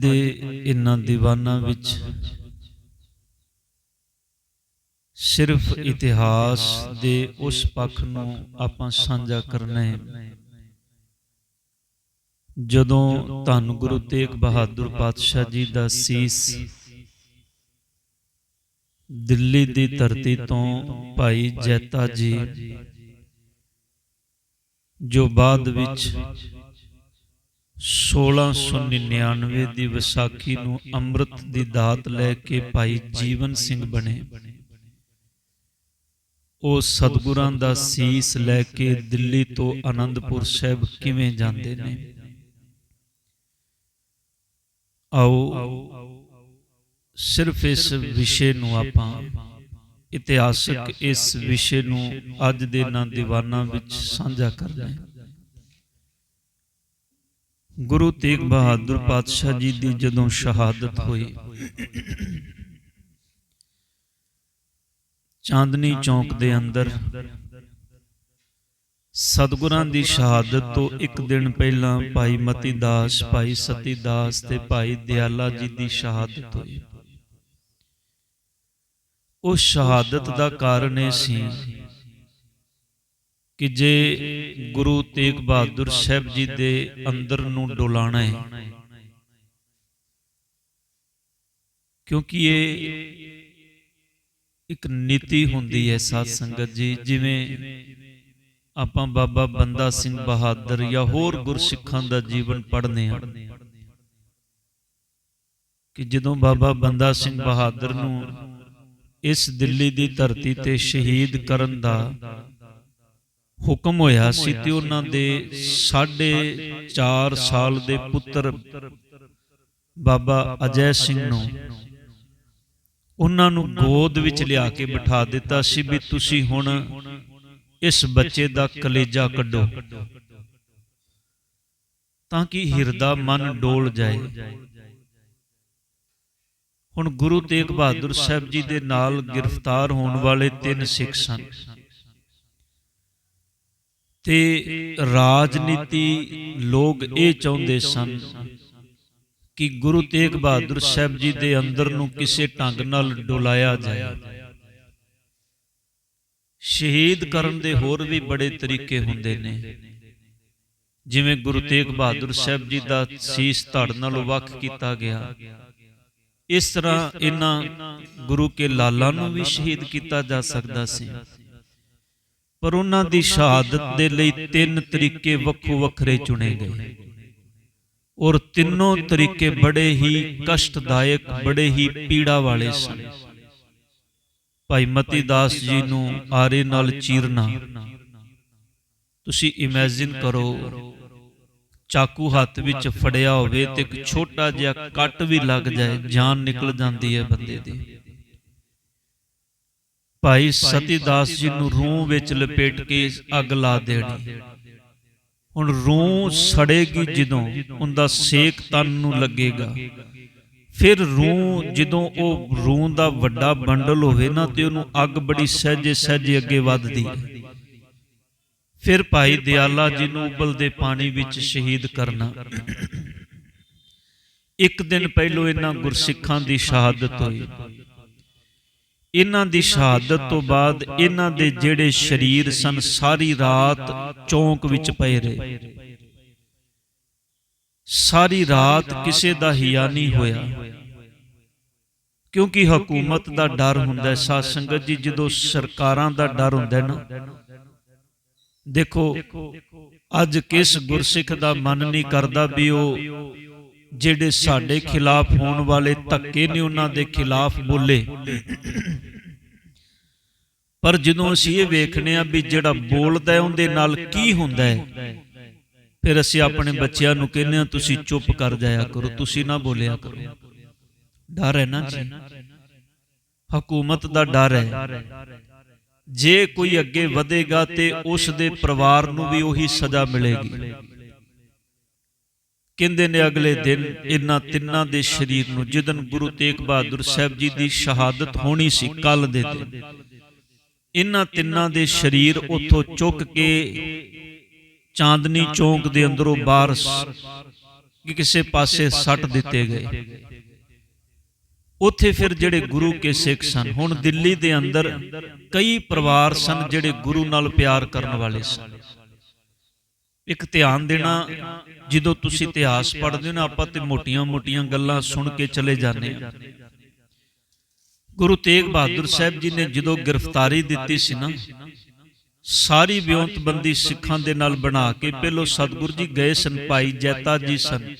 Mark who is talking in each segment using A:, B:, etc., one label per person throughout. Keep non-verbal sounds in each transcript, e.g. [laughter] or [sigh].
A: ਦੇ ਇਹਨਾਂ ਦੀਵਾਨਾਂ ਵਿੱਚ ਸਿਰਫ ਇਤਿਹਾਸ ਦੇ ਉਸ ਪੱਖ ਨੂੰ ਆਪਾਂ ਸਾਂਝਾ ਕਰਨਾ ਹੈ। ਜਦੋਂ ਧੰਨ ਗੁਰੂ ਤੇਗ ਬਹਾਦਰ ਪਾਤਸ਼ਾਹ ਜੀ ਦਾ ਸੀਸ ਦਿੱਲੀ ਦੀ ਧਰਤੀ ਤੋਂ ਭਾਈ ਜੈਤਾ ਜੀ, ਜੋ ਬਾਅਦ ਵਿੱਚ 1699 ਦੀ ਵਿਸਾਖੀ ਨੂੰ ਅੰਮ੍ਰਿਤ ਦੀ ਦਾਤ ਲੈ ਕੇ ਭਾਈ ਜੀਵਨ ਸਿੰਘ ਬਣੇ। ਉਹ ਸਤਿਗੁਰਾਂ ਦਾ ਸੀਸ ਲੈ ਕੇ ਦਿੱਲੀ ਤੋਂ ਆਨੰਦਪੁਰ ਸਾਹਿਬ ਕਿਵੇਂ ਜਾਂਦੇ ਨੇ? ਆਓ, ਸਿਰਫ ਇਸ ਵਿਸ਼ੇ ਨੂੰ ਆਪਾਂ ਇਤਿਹਾਸਕ ਇਸ ਵਿਸ਼ੇ ਨੂੰ ਅੱਜ ਦੇ ਨਾਂ ਦੀਵਾਨਾਂ ਵਿੱਚ ਸਾਂਝਾ ਕਰਨਾ ਹੈ। ਗੁਰੂ ਤੇਗ ਬਹਾਦਰ ਪਾਤਸ਼ਾਹ ਜੀ ਦੀ ਜਦੋਂ ਸ਼ਹਾਦਤ ਹੋਈ। ਚਾਂਦਨੀ ਚੌਂਕ ਦੇ ਅੰਦਰ ਸਤਗੁਰਾਂ ਦੀ ਸ਼ਹਾਦਤ ਤੋਂ ਇੱਕ ਦਿਨ ਪਹਿਲਾਂ ਭਾਈ ਮਤੀ ਦਾਸ, ਭਾਈ ਸਤੀ ਦਾਸ ਤੇ ਭਾਈ ਦਿਆਲਾ ਜੀ ਦੀ ਸ਼ਹਾਦਤ ਹੋਈ। ਉਹ ਸ਼ਹਾਦਤ ਦਾ ਕਾਰਨ ਇਹ ਸੀ ਕਿ ਜੇ ਗੁਰੂ ਤੇਗ ਬਹਾਦਰ ਸਾਹਿਬ ਜੀ ਦੇ ਅੰਦਰ ਨੂੰ ਡੋਲਾਣਾ ਹੈ। ਕਿਉਂਕਿ ਇਹ ਇੱਕ ਨੀਤੀ ਹੁੰਦੀ ਹੈ ਸਾਧ ਸੰਗਤ ਜੀ, ਜਿਵੇਂ ਆਪਾਂ ਬਾਬਾ ਬੰਦਾ ਸਿੰਘ ਬਹਾਦਰ ਜਾਂ ਹੋਰ ਗੁਰਸਿੱਖਾਂ ਦਾ ਜੀਵਨ ਪੜ੍ਹਨੇ ਆ ਕਿ ਜਦੋਂ ਬਾਬਾ ਬੰਦਾ ਸਿੰਘ ਬਹਾਦਰ ਨੂੰ ਇਸ ਦਿੱਲੀ ਦੀ ਧਰਤੀ ਤੇ ਸ਼ਹੀਦ ਕਰਨ ਦਾ ਹੁਕਮ ਹੋਇਆ ਸੀ ਤੇ ਉਹਨਾਂ ਦੇ 4.5 ਸਾਲ ਦੇ ਪੁੱਤਰ ਬਾਬਾ ਅਜੈ ਸਿੰਘ ਨੂੰ। ਉਹਨਾਂ ਨੂੰ ਗੋਦ ਵਿੱਚ ਲਿਆ ਕੇ ਬਿਠਾ ਦਿੱਤਾ ਸੀ ਵੀ ਤੁਸੀਂ ਹੁਣ ਇਸ ਬੱਚੇ ਦਾ ਕਲੇਜਾ ਕੱਢੋ। ਤਾਂ ਕਿ ਹਿਰਦਾ ਮਨ ਡੋਲ ਜਾਏ। ਹੁਣ ਗੁਰੂ ਤੇਗ ਬਹਾਦਰ ਸਾਹਿਬ ਜੀ ਦੇ ਨਾਲ ਗ੍ਰਿਫਤਾਰ ਹੋਣ ਵਾਲੇ ਤਿੰਨ ਸਿੱਖ ਸਨ। ਤੇ ਰਾਜਨੀਤੀ ਲੋਕ ਇਹ ਚਾਹੁੰਦੇ ਸਨ ਕਿ ਗੁਰੂ ਤੇਗ ਬਹਾਦਰ ਸਾਹਿਬ ਜੀ ਦੇ ਅੰਦਰ ਨੂੰ ਕਿਸੇ ਢੰਗ ਨਾਲ ਡੁਲਾਇਆ ਜਾਏ। ਸ਼ਹੀਦ ਕਰਨ ਦੇ ਹੋਰ ਵੀ ਬੜੇ ਤਰੀਕੇ ਹੁੰਦੇ ਨੇ। ਜਿਵੇਂ ਗੁਰੂ ਤੇਗ ਬਹਾਦਰ ਸਾਹਿਬ ਜੀ ਦਾ ਸੀਸ ਧੜ ਨਾਲੋਂ ਵੱਖ ਕੀਤਾ ਗਿਆ। ਇਸ ਤਰ੍ਹਾਂ ਇਹਨਾਂ ਗੁਰੂ ਕੇ ਲਾਲਾਂ ਨੂੰ ਵੀ ਸ਼ਹੀਦ ਕੀਤਾ ਜਾ ਸਕਦਾ ਸੀ। ਪਰ ਉਹਨਾਂ ਦੀ ਸ਼ਹਾਦਤ ਦੇ ਲਈ ਤਿੰਨ ਤਰੀਕੇ ਵੱਖੋ ਵੱਖਰੇ ਚੁਣੇ ਗਏ। ਔਰ ਤਿੰਨੋਂ ਤਰੀਕੇ ਬੜੇ ਹੀ ਕਸ਼ਟਦਾਇਕ, ਬੜੇ ਹੀ ਪੀੜਾ ਵਾਲੇ ਸਨ। ਭਾਈ ਮਤੀ ਦਾਸ ਜੀ ਨੂੰ ਆਰੇ ਨਾਲ ਚੀਰਨਾ। ਤੁਸੀਂ ਇਮੇਜਿਨ ਕਰੋ, ਚਾਕੂ ਹੱਥ ਵਿੱਚ ਫੜਿਆ ਹੋਵੇ ਤੇ ਇੱਕ ਛੋਟਾ ਜਿਹਾ ਕੱਟ ਵੀ ਲੱਗ ਜਾਏ, ਜਾਨ ਨਿਕਲ ਜਾਂਦੀ ਹੈ ਬੰਦੇ ਦੀ। ਭਾਈ ਸਤੀ ਦਾਸ ਜੀ ਨੂੰ ਰੂਹ ਵਿੱਚ ਲਪੇਟ ਕੇ ਅੱਗ ਲਾ ਦੇਣੀ। ਹੁਣ ਰੂਹ ਸੜੇਗੀ ਜਦੋਂ ਉਹਦਾ ਸੇਕ ਤਨ ਨੂੰ ਲੱਗੇਗਾ। ਫਿਰ ਰੂਹ ਜਦੋਂ ਉਹ ਰੂਹ ਦਾ ਵੱਡਾ ਬੰਡਲ ਹੋਵੇ ਨਾ ਤੇ ਉਹਨੂੰ ਅੱਗ ਬੜੀ ਸਹਿਜੇ ਸਹਿਜੇ ਅੱਗੇ ਵੱਧਦੀ। ਫਿਰ ਭਾਈ ਦਿਆਲਾ ਜੀ ਨੂੰ ਉਬਲਦੇ ਪਾਣੀ ਵਿੱਚ ਸ਼ਹੀਦ ਕਰਨਾ। ਇੱਕ ਦਿਨ ਪਹਿਲੋਂ ਇਹਨਾਂ ਗੁਰਸਿੱਖਾਂ ਦੀ ਸ਼ਹਾਦਤ ਹੋਈ। ਇਹਨਾਂ ਦੀ ਸ਼ਹਾਦਤ ਤੋਂ ਬਾਅਦ ਇਹਨਾਂ ਦੇ ਜਿਹੜੇ ਸਰੀਰ ਸਨ ਸਾਰੀ ਰਾਤ ਚੌਂਕ ਵਿੱਚ ਪਏ ਰਹੇ। ਸਾਰੀ ਰਾਤ ਕਿਸੇ ਦਾ ਹਿਆ ਨਹੀਂ ਹੋਇਆ। ਕਿਉਂਕਿ ਹਕੂਮਤ ਦਾ ਡਰ ਹੁੰਦਾ ਹੈ ਸਾਧ ਸੰਗਤ ਜੀ ਜਦੋਂ ਸਰਕਾਰਾਂ ਦਾ ਡਰ ਹੁੰਦਾ ਨਾ। ਦੇਖੋ ਅੱਜ ਕਿਸ ਗੁਰਸਿੱਖ ਦਾ ਮਨ ਨਹੀਂ ਕਰਦਾ ਵੀ ਉਹ ਜਿਹੜੇ ਸਾਡੇ ਖਿਲਾਫ ਹੋਣ ਵਾਲੇ ਧੱਕੇ ਨੇ ਉਹਨਾਂ ਦੇ ਖਿਲਾਫ ਬੋਲੇ। ਪਰ ਜਦੋਂ ਅਸੀਂ ਇਹ ਵੇਖਨੇ ਆ ਵੀ ਜਿਹੜਾ ਬੋਲਦਾ ਹੈ, ਉਹਦੇ ਨਾਲ ਕੀ ਹੁੰਦਾ ਹੈ, ਫਿਰ ਅਸੀਂ ਆਪਣੇ ਬੱਚਿਆਂ ਨੂੰ ਕਹਿੰਦੇ ਆ ਤੁਸੀਂ ਚੁੱਪ ਕਰ ਜਾਇਆ ਕਰੋ, ਤੁਸੀਂ ਨਾ ਬੋਲਿਆ ਕਰੋ। ਡਰ ਹੈ ਨਾ ਜੀ? ਹਕੂਮਤ ਦਾ ਡਰ ਹੈ। ਜੇ ਕੋਈ ਅੱਗੇ ਵਧੇਗਾ ਤੇ ਉਸ ਦੇ ਪਰਿਵਾਰ ਨੂੰ ਵੀ ਉਹੀ ਸਜ਼ਾ ਮਿਲੇਗੀ। ਕਹਿੰਦੇ ਨੇ ਅਗਲੇ ਦਿਨ ਇਹਨਾਂ ਤਿੰਨਾਂ ਦੇ ਸਰੀਰ ਨੂੰ ਜਿਦਨ ਗੁਰੂ ਤੇਗ ਬਹਾਦਰ ਸਾਹਿਬ ਜੀ ਦੀ ਸ਼ਹਾਦਤ ਹੋਣੀ ਸੀ ਕੱਲ ਦੇ ਦਿਨ, ਇਹਨਾਂ ਤਿੰਨਾਂ ਦੇ ਸਰੀਰ ਉੱਥੋਂ ਚੁੱਕ ਕੇ ਚਾਂਦਨੀ ਚੌਂਕ ਦੇ ਅੰਦਰੋਂ ਬਾਹਰ ਕਿਸੇ ਪਾਸੇ ਸੱਟ ਦਿੱਤੇ ਗਏ। ਉੱਥੇ ਫਿਰ ਜਿਹੜੇ ਗੁਰੂ ਕੇ ਸਿੱਖ ਸਨ, ਹੁਣ ਦਿੱਲੀ ਦੇ ਅੰਦਰ ਕਈ ਪਰਿਵਾਰ ਸਨ ਜਿਹੜੇ ਗੁਰੂ ਨਾਲ ਪਿਆਰ ਕਰਨ ਵਾਲੇ ਸਨ। ਇੱਕ ਧਿਆਨ ਦੇਣਾ ਜਦੋਂ ਤੁਸੀਂ ਇਤਿਹਾਸ ਪੜ੍ਹਦੇ ਹੋ ਨਾ, ਆਪਾਂ ਤੇ ਮੋਟੀਆਂ-ਮੋਟੀਆਂ ਗੱਲਾਂ ਸੁਣ ਕੇ ਚਲੇ ਜਾਂਦੇ ਹਾਂ। ਗੁਰੂ ਤੇਗ ਬਹਾਦਰ ਸਾਹਿਬ ਜੀ ਨੇ ਜਦੋਂ ਗ੍ਰਿਫਤਾਰੀ ਦਿੱਤੀ ਸੀ ਨਾ, ਸਾਰੀ ਵਿਉਂਤਬੰਦੀ ਸਿੱਖਾਂ ਦੇ ਨਾਲ ਬਣਾ ਕੇ ਪਹਿਲੋ ਸਤਿਗੁਰੂ ਜੀ ਗਏ ਸਨ, ਭਾਈ ਜੈਤਾ ਜੀ ਸਨ,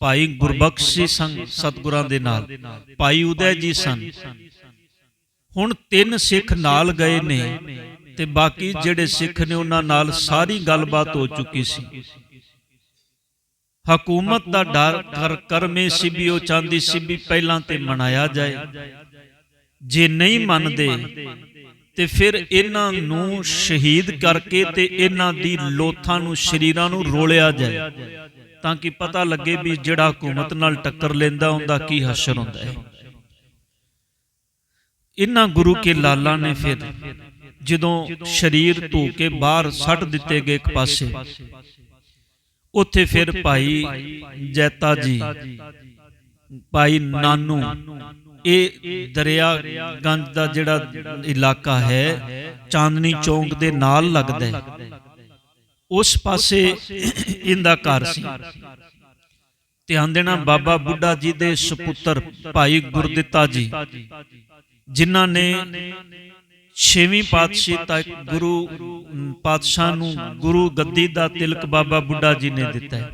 A: ਭਾਈ ਗੁਰਬਖਸ਼ ਜੀ ਸਨ ਸਤਿਗੁਰਾਂ ਦੇ ਨਾਲ, ਭਾਈ ਉਦੈ ਜੀ ਸਨ। ਹੁਣ ਤਿੰਨ ਸਿੱਖ ਨਾਲ ਗਏ ਨੇ ਤੇ ਬਾਕੀ ਜਿਹੜੇ ਸਿੱਖ ਨੇ ਉਹਨਾਂ ਨਾਲ ਸਾਰੀ ਗੱਲਬਾਤ ਹੋ ਚੁੱਕੀ ਸੀ। ਹਕੂਮਤ ਦਾ ਡਰ ਕਰ ਕਰਮੇ ਸੀ ਵੀ ਉਹ ਚਾਹੁੰਦੀ ਸੀ ਵੀ ਪਹਿਲਾਂ ਤੇ ਮਨਾਇਆ ਜਾਏ। ਜੇ ਨਹੀਂ ਮੰਨਦੇ ਤੇ ਫਿਰ ਇਹਨਾਂ ਨੂੰ ਸ਼ਹੀਦ ਕਰਕੇ ਤੇ ਇਹਨਾਂ ਦੀ ਲੋਥਾਂ ਨੂੰ ਸ਼ਰੀਰਾਂ ਨੂੰ ਰੋਲਿਆ ਜਾਏ। ਤਾਂ ਕਿ ਪਤਾ ਲੱਗੇ ਵੀ ਜਿਹੜਾ ਹਕੂਮਤ ਨਾਲ ਟੱਕਰ ਲੈਂਦਾ ਹੁੰਦਾ ਕੀ ਹਸ਼ਰ ਹੁੰਦਾ ਹੈ। ਇਹਨਾਂ ਗੁਰੂ ਕੇ ਲਾਲਾਂ ਨੇ ਫਿਰ ਜਦੋਂ ਸ਼ਰੀਰ ਧੋ ਕੇ ਬਾਹਰ ਸੱਟ ਦਿੱਤੇ ਗਏ ਇੱਕ ਪਾਸੇ ਉੱਥੇ ਫਿਰ ਭਾਈ ਜੈਤਾ ਜੀ ਭਾਈ ਨਾਨੂ। ਇਹ ਦਰਿਆ ਗੰਜ ਦਾ ਜਿਹੜਾ ਇਲਾਕਾ ਹੈ ਚਾਂਦਨੀ ਚੌਂਕ ਦੇ ਨਾਲ ਲੱਗਦਾ ਹੈ। ਉਸ ਪਾਸੇ [coughs] ਇਹਦਾ ਘਰ ਸੀ। ਧਿਆਨ ਦੇਣਾ ਬਾਬਾ ਬੁੱਢਾ ਜੀ ਦੇ ਸੁਪੁੱਤਰ ਭਾਈ ਗੁਰਦਿੱਤਾ ਜੀ ਜਿਨ੍ਹਾਂ ਨੇ ਛੇਵੀਂ ਪਾਤਸ਼ਾਹੀ ਤੱਕ ਗੁਰੂ ਪਾਤਸ਼ਾਹ ਨੂੰ ਗੁਰੂ ਗੱਦੀ ਦਾ ਤਿਲਕ ਬਾਬਾ ਬੁੱਢਾ ਜੀ ਨੇ ਦਿੱਤਾ ਹੈ।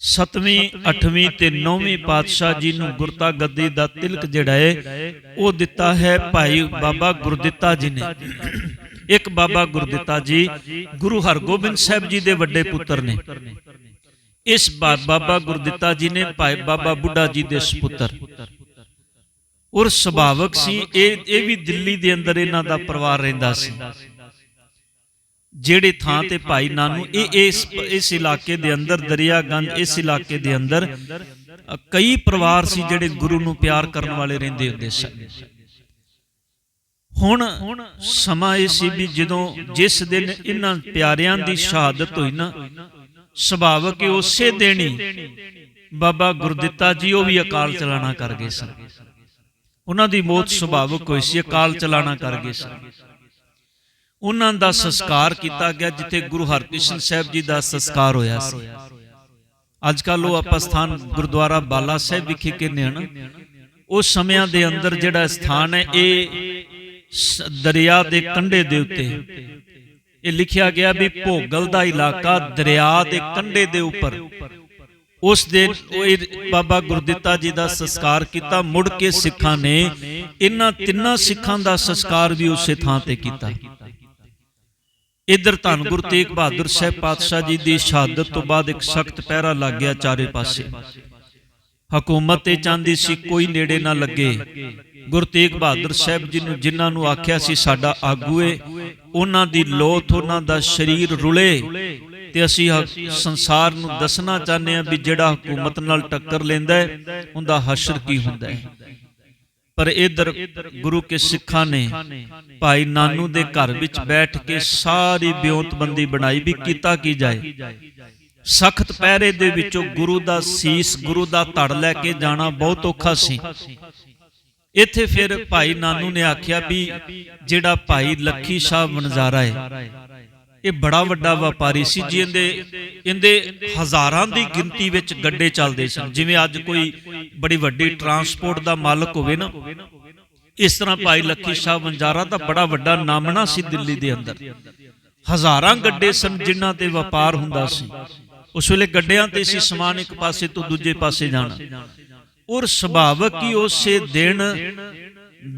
A: ਸਤਵੀਂ ਅੱਠਵੀਂ ਤੇ ਨੌਵੀਂ ਪਾਤਸ਼ਾਹ ਜੀ ਨੂੰ ਗੁਰਤਾ ਗੱਦੀ ਦਾ ਤਿਲਕ ਜਿਹੜਾ ਹੈ ਉਹ ਦਿੱਤਾ ਹੈ ਭਾਈ ਬਾਬਾ ਗੁਰਦਿੱਤਾ ਜੀ ਨੇ। ਇੱਕ ਬਾਬਾ ਗੁਰਦਿੱਤਾ ਜੀ ਗੁਰੂ ਹਰਗੋਬਿੰਦ ਸਾਹਿਬ ਜੀ ਦੇ ਵੱਡੇ ਪੁੱਤਰ ਨੇ। ਇਸ ਬਾਬਾ ਗੁਰਦਿੱਤਾ ਜੀ ਨੇ ਭਾਈ ਬਾਬਾ ਬੁੱਢਾ ਜੀ ਦੇ ਸੁਪੁੱਤਰ। ਔਰ ਸੁਭਾਵਕ ਸੀ, ਇਹ ਇਹ ਵੀ ਦਿੱਲੀ ਦੇ ਅੰਦਰ ਇਹਨਾਂ ਦਾ ਪਰਿਵਾਰ ਰਹਿੰਦਾ ਸੀ। ਜਿਹੜੇ ਥਾਂ ਤੇ ਭਾਈ ਨਾਨੂ, ਇਹ ਇਸ ਇਸ ਇਲਾਕੇ ਦੇ ਅੰਦਰ, ਦਰਿਆਗੰਜ ਇਸ ਇਲਾਕੇ ਦੇ ਅੰਦਰ, ਕਈ ਪਰਿਵਾਰ ਸੀ ਜਿਹੜੇ ਗੁਰੂ ਨੂੰ ਪਿਆਰ ਕਰਨ ਵਾਲੇ ਰਹਿੰਦੇ ਹੁੰਦੇ ਸਨ ਹੁਣ ਸਮਾਂ ਇਹ ਸੀ ਵੀ ਜਦੋਂ ਜਿਸ ਦਿਨ ਇਹਨਾਂ ਪਿਆਰਿਆਂ ਦੀ ਸ਼ਹਾਦਤ ਹੋਈ ਨਾ, ਸੁਭਾਵਕ ਹੀ ਉਸੇ ਦੇਣੀ ਬਾਬਾ ਗੁਰਦਿੱਤਾ ਜੀ ਉਹ ਵੀ ਅਕਾਲ ਚਲਾਣਾ ਕਰ ਗਏ ਸਨ। ਉਹਨਾਂ ਦੀ ਮੌਤ ਸੁਭਾਵਕ ਹੋਈ ਸੀ ਅਕਾਲ ਚਲਾਣਾ ਕਰ ਗਏ ਸਨ। ਉਹਨਾਂ ਦਾ ਸੰਸਕਾਰ ਕੀਤਾ ਗਿਆ ਜਿੱਥੇ ਗੁਰੂ ਹਰਕ੍ਰਿਸ਼ਨ ਸਾਹਿਬ ਜੀ ਦਾ ਸੰਸਕਾਰ ਹੋਇਆ ਸੀ। ਅੱਜ ਕੱਲ ਉਹ ਆਪਾਂ ਸਥਾਨ ਗੁਰਦੁਆਰਾ ਬਾਲਾ ਸਾਹਿਬ ਵਿਖੇ ਕਹਿੰਦੇ ਹਨ। ਉਸ ਸਮਿਆਂ ਦੇ ਅੰਦਰ ਜਿਹੜਾ ਸਥਾਨ ਹੈ ਇਹ ਦਰਿਆ ਦੇ ਕੰਢੇ ਦੇ ਉੱਤੇ। ਇਹ ਲਿਖਿਆ ਗਿਆ ਵੀ ਭੋਗਲ ਦਾ ਇਲਾਕਾ ਦਰਿਆ ਦੇ ਕੰਢੇ ਦੇ ਉੱਪਰ। ਉਸ ਦਿਨ ਬਾਬਾ ਗੁਰਦਿੱਤਾ ਜੀ ਦਾ ਸੰਸਕਾਰ ਕੀਤਾ, ਮੁੜ ਕੇ ਸਿੱਖਾਂ ਨੇ ਇਹਨਾਂ ਤਿੰਨਾਂ ਸਿੱਖਾਂ ਦਾ ਸੰਸਕਾਰ ਵੀ ਉਸੇ ਥਾਂ ਤੇ ਕੀਤਾ। ਇਧਰ ਧੰਨ ਗੁਰੂ ਤੇਗ ਬਹਾਦਰ ਸਾਹਿਬ ਪਾਤਸ਼ਾਹ ਜੀ ਦੀ ਸ਼ਹਾਦਤ ਤੋਂ ਬਾਅਦ ਇੱਕ ਸਖਤ ਪਹਿਰਾ ਲੱਗ ਗਿਆ ਚਾਰੇ ਪਾਸੇ। ਹਕੂਮਤ ਤੇ ਚਾਹੁੰਦੀ ਸੀ ਕੋਈ ਨੇੜੇ ਨਾ ਲੱਗੇ। ਗੁਰੂ ਤੇਗ ਬਹਾਦਰ ਸਾਹਿਬ ਜੀ ਨੂੰ ਜਿਨ੍ਹਾਂ ਨੂੰ ਆਖਿਆ ਸੀ ਸਾਡਾ ਆਗੂ ਏ, ਉਹਨਾਂ ਦੀ ਲੋਥ, ਉਹਨਾਂ ਦਾ ਸਰੀਰ ਰੁਲੇ। ਤੇ ਅਸੀਂ ਸੰਸਾਰ ਨੂੰ ਦੱਸਣਾ ਚਾਹੁੰਦੇ ਹਾਂ ਵੀ ਜਿਹੜਾ ਹਕੂਮਤ ਨਾਲ ਟੱਕਰ ਲੈਂਦਾ ਹੈ, ਉਹਦਾ ਹਸ਼ਰ ਕੀ ਹੁੰਦਾ ਹੈ। ਪਰ ਇਧਰ ਗੁਰੂ ਕੇ ਸਿੱਖਾਂ ਨੇ ਭਾਈ ਨਾਨੂ ਦੇ ਘਰ ਵਿੱਚ ਬੈਠ ਕੇ ਸਾਰੀ ਬਿਉਂਤਬੰਦੀ ਬਣਾਈ ਵੀ ਕੀਤਾ ਕੀ ਜਾਏ। ਸਖਤ ਪਹਿਰੇ ਦੇ ਵਿੱਚੋਂ ਗੁਰੂ ਦਾ ਸੀਸ, ਗੁਰੂ ਦਾ ਧੜ ਲੈ ਕੇ ਜਾਣਾ ਬਹੁਤ ਔਖਾ ਸੀ। ਇੱਥੇ ਫਿਰ ਭਾਈ ਨਾਨੂ ਨੇ ਆਖਿਆ ਵੀ ਜਿਹੜਾ ਭਾਈ ਲੱਖੀ ਸ਼ਾਹ ਵਣਜ਼ਾਰਾ ਹੈ ਇਹ ਬੜਾ ਵੱਡਾ ਵਪਾਰੀ ਸੀ ਜਿਹਦੇ ਇਹਦੇ ਹਜ਼ਾਰਾਂ ਦੀ ਗਿਣਤੀ ਵਿੱਚ ਗੱਡੇ ਚੱਲਦੇ ਸਨ। ਜਿਵੇਂ ਅੱਜ ਕੋਈ ਬੜੀ ਵੱਡੀ ਟਰਾਂਸਪੋਰਟ ਦਾ ਮਾਲਕ ਹੋਵੇ ਨਾ ਇਸ ਤਰ੍ਹਾਂ ਭਾਈ ਲੱਖੀ ਸ਼ਾਹ ਵਣਜ਼ਾਰਾ ਦਾ ਬੜਾ ਵੱਡਾ ਨਾਮਣਾ ਸੀ ਦਿੱਲੀ ਦੇ ਅੰਦਰ। ਹਜ਼ਾਰਾਂ ਗੱਡੇ ਸਨ ਜਿਨ੍ਹਾਂ ਤੇ ਵਪਾਰ ਹੁੰਦਾ ਸੀ। ਉਸ ਵੇਲੇ ਗੱਡਿਆਂ ਤੇ ਸੀ ਸਮਾਨ ਇੱਕ ਪਾਸੇ ਤੋਂ ਦੂਜੇ ਪਾਸੇ ਜਾਣਾ। ਔਰ ਸੁਭਾਵਕ ਹੀ ਉਸੇ ਦਿਨ